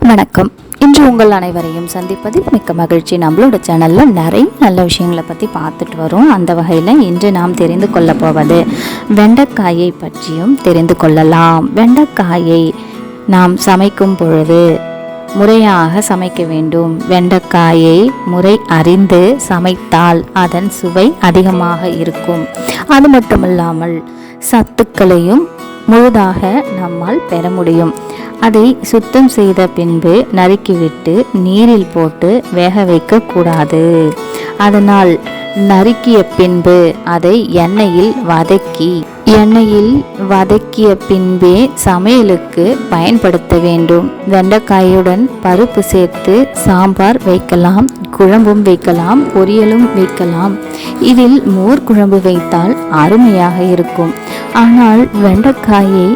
வணக்கம். இன்று உங்கள் அனைவரையும் சந்திப்பதில் மிக்க மகிழ்ச்சி. நம்மளோட சேனலில் நிறைய நல்ல விஷயங்களை பற்றி பார்த்துட்டு வரோம். அந்த வகையில் இன்று நாம் தெரிந்து கொள்ள போவது வெண்டைக்காயை பற்றியும் தெரிந்து கொள்ளலாம். வெண்டைக்காயை நாம் சமைக்கும் பொழுது முறையாக சமைக்க வேண்டும். வெண்டைக்காயை முறை அறிந்து சமைத்தால் அதன் சுவை அதிகமாக இருக்கும். அது மட்டுமல்லாமல் சத்துக்களையும் முழுதாக நம்மால் பெற முடியும். அதை சுத்தம் செய்த பின்பு நறுக்கிவிட்டு நீரில் போட்டு வேக வைக்க கூடாது அதனால் நறுக்கிய பின்பு அதை எண்ணெயில் வதக்கி எண்ணெயில் வதக்கிய பின்பே சமையலுக்கு பயன்படுத்த வேண்டும். வெண்டைக்காயுடன் பருப்பு சேர்த்து சாம்பார் வைக்கலாம் குழம்பும் வைக்கலாம் பொரியலும் வைக்கலாம். இதில் மோர் குழம்பு வைத்தால் அருமையாக இருக்கும். ஆனால் வெண்டைக்காயை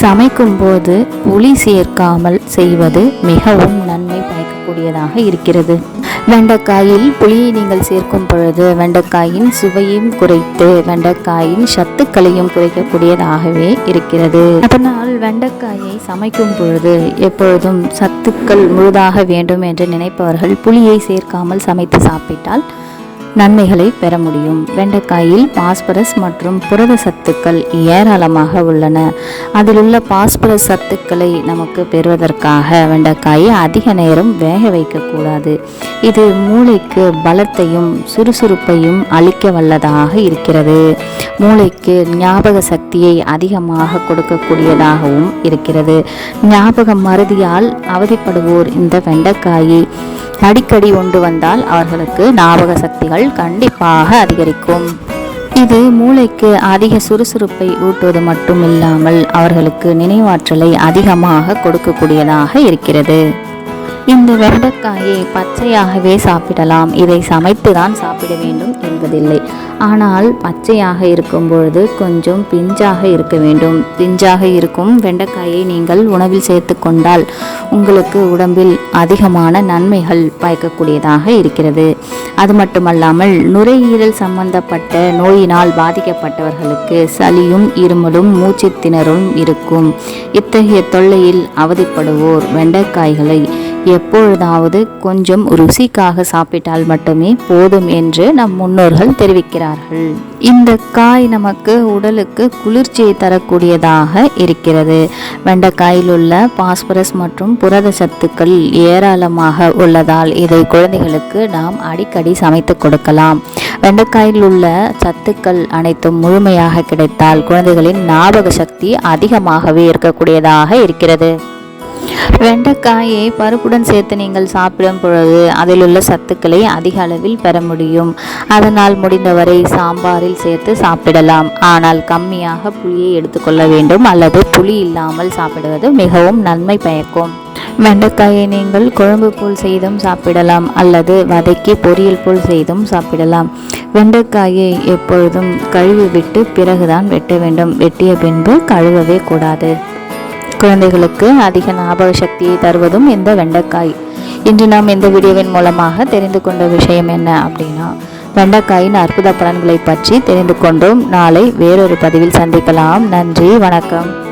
சமைக்கும் போது புளி சேர்க்காமல் செய்வது மிகவும் நன்மை பயக்கக்கூடியதாக இருக்கிறது. வெண்டைக்காயில் புளியை நீங்கள் சேர்க்கும் பொழுது வெண்டைக்காயின் சுவையும் குறைத்து வெண்டைக்காயின் சத்துக்களையும் குறைக்கக்கூடியதாகவே இருக்கிறது. அதனால் வெண்டைக்காயை சமைக்கும் பொழுது எப்பொழுதும் சத்துக்கள் முழுதாக வேண்டும் என்று நினைப்பவர்கள் புளியை சேர்க்காமல் சமைத்து சாப்பிட்டால் நன்மைகளை பெற முடியும். வெண்டைக்காயில் பாஸ்பரஸ் மற்றும் புரத சத்துக்கள் ஏராளமாக உள்ளன. அதில் உள்ள பாஸ்பரஸ் சத்துக்களை நமக்கு பெறுவதற்காக வெண்டைக்காயை அதிக நேரம் வேக வைக்கக்கூடாது. இது மூளைக்கு பலத்தையும் சுறுசுறுப்பையும் அளிக்க வல்லதாக இருக்கிறது. மூளைக்கு ஞாபக சக்தியை அதிகமாக கொடுக்கக்கூடியதாகவும் இருக்கிறது. ஞாபக மறதியால் அவதிப்படுவோர் இந்த வெண்டைக்காயை அடிக்கடி உண்டு வந்தால் அவர்களுக்கு ஞாபக சக்திகள் கண்டிப்பாக அதிகரிக்கும். இது மூளைக்கு அதிக சுறுசுறுப்பை ஊட்டுவது மட்டும் இல்லாமல் அவர்களுக்கு நினைவாற்றலை அதிகமாக கொடுக்கக்கூடியதாக இருக்கிறது. இந்த வெண்டைக்காயை பச்சையாகவே சாப்பிடலாம். இதை சமைத்து தான் சாப்பிட வேண்டும் என்பதில்லை. ஆனால் பச்சையாக இருக்கும் பொழுது கொஞ்சம் பிஞ்சாக இருக்க வேண்டும். பிஞ்சாக இருக்கும் வெண்டைக்காயை நீங்கள் உணவில் சேர்த்து கொண்டால் உங்களுக்கு உடம்பில் அதிகமான நன்மைகள் பயக்கக்கூடியதாக இருக்கிறது. அது மட்டுமல்லாமல் நுரையீரல் சம்பந்தப்பட்ட நோயினால் பாதிக்கப்பட்டவர்களுக்கு சளியும் இருமலும் மூச்சு திணறும் இருக்கும். இத்தகைய தொல்லையில் அவதிப்படுவோர் வெண்டைக்காய்களை எப்பொழுதாவது கொஞ்சம் ருசிக்காக சாப்பிட்டால் மட்டுமே போதும் என்று நம் முன்னோர்கள் தெரிவிக்கிறார்கள். இந்த காய் நமக்கு உடலுக்கு குளிர்ச்சியை தரக்கூடியதாக இருக்கிறது. வெண்டைக்காயில் உள்ள பாஸ்பரஸ் மற்றும் புரத சத்துக்கள் ஏராளமாக உள்ளதால் இதை குழந்தைகளுக்கு நாம் அடிக்கடி சமைத்து கொடுக்கலாம். வெண்டைக்காயில் உள்ள சத்துக்கள் அனைத்தும் முழுமையாக கிடைத்தால் குழந்தைகளின் ஞாபக சக்தி அதிகமாகவே இருக்கக்கூடியதாக இருக்கிறது. வெண்டைக்காயை பருப்புடன் சேர்த்து நீங்கள் சாப்பிடும் பொழுது அதில் உள்ள சத்துக்களை அதிக அளவில் பெற முடியும். அதனால் முடிந்தவரை சாம்பாரில் சேர்த்து சாப்பிடலாம். ஆனால் கம்மியாக புளியை எடுத்துக்கொள்ள வேண்டும். அல்லது புளி இல்லாமல் சாப்பிடுவது மிகவும் நன்மை பயக்கும். வெண்டைக்காயை நீங்கள் குழம்பு போல் செய்தும் சாப்பிடலாம். அல்லது வதக்கி பொரியல் போல் செய்தும் சாப்பிடலாம். வெண்டைக்காயை எப்பொழுதும் கழுவி விட்டு பிறகுதான் வெட்ட வேண்டும். வெட்டிய பின்பு கழுவவே கூடாது. குழந்தைகளுக்கு அதிக ஞாபக சக்தியை தருவதும் இந்த வெண்டைக்காய். இன்று நாம் இந்த வீடியோவின் மூலமாக தெரிந்து கொண்ட விஷயம் என்ன அப்படின்னா வெண்டைக்காயின் அற்புத பலன்களை பற்றி தெரிந்து கொண்டோம். நாளை வேறொரு பதிவில் சந்திக்கலாம். நன்றி வணக்கம்.